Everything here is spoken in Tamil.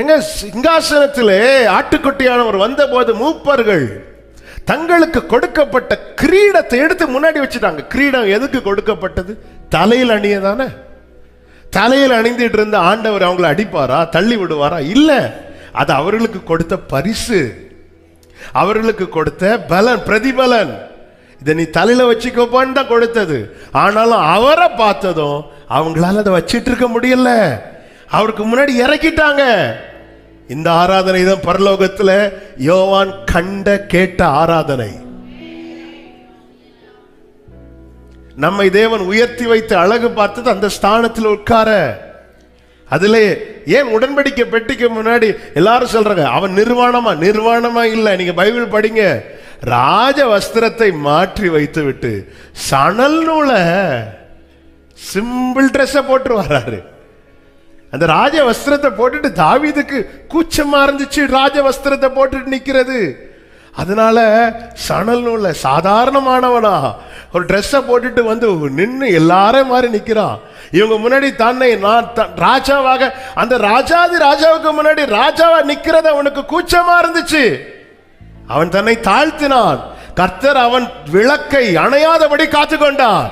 எங்க சிங்காசனத்திலே ஆட்டுக்குட்டியானவர் வந்தபோது மூப்பர்கள் தங்களுக்கு கொடுக்கப்பட்ட கிரீடத்தை எடுத்து முன்னாடி வச்சுட்டாங்க. கிரீடம் எதுக்கு கொடுக்கப்பட்டது? தலையில் அணிய தானே தலையில் அணிந்துட்டு இருந்த ஆண்டவர் அவங்களை அடிப்பாரா? தள்ளி விடுவாரா? இல்லை. அது அவர்களுக்கு கொடுத்த பரிசு. அவர்களுக்கு கொடுத்த பலன் பிரதிபலன். இதை நீ தலையில் வச்சுக்கோப்பான்னு தான் கொடுத்தது. ஆனாலும் அவரை பார்த்ததும் அவங்களால அதை வச்சிட்டு இருக்க முடியல. அவருக்கு முன்னாடி இறக்கிட்டாங்க. இந்த ஆராதனை தான் பரலோகத்தில் யோவான் கண்ட கேட்ட ஆராதனை. நம்மை தேவன் உயர்த்தி வைத்து அழகு பார்த்தது அந்த ஸ்தானத்தில் உட்கார. அதிலே ஏன் உடன்படிக்கை பெட்டிக்கு முன்னாடி எல்லாரும் சொல்றாங்க அவன் நிர்வாணமா? நிர்வாணமா இல்ல. நீங்க பைபிள் படிங்க. ராஜ வஸ்திரத்தை மாற்றி வைத்து விட்டு சணல் நூலை சிம்பிள் ட்ரெஸ்ஸை போட்டு வர்றாரு. அந்த ராஜ வஸ்திரத்தை போட்டுட்டு தாவிதுக்கு கூச்சமா இருந்துச்சு. ராஜ வஸ்திரத்தை போட்டுட்டு நிக்கிறது. அதனால சணல் நூல்ல சாதாரணமானவனா. ஒரு ட்ரெஸ்ஸை போட்டுட்டு வந்து நின்று எல்லாரும் மாதிரி நிற்கிறான் இவங்க முன்னாடி தன்னை நான் த- ராஜாவாக அந்த ராஜாதி ராஜாவுக்கு முன்னாடி ராஜாவா நிக்கிறது அவனுக்கு கூச்சமா இருந்துச்சு. அவன் தன்னை தாழ்த்தினான். கர்த்தர் அவன் விளக்கை அணையாதபடி காத்து கொண்டான்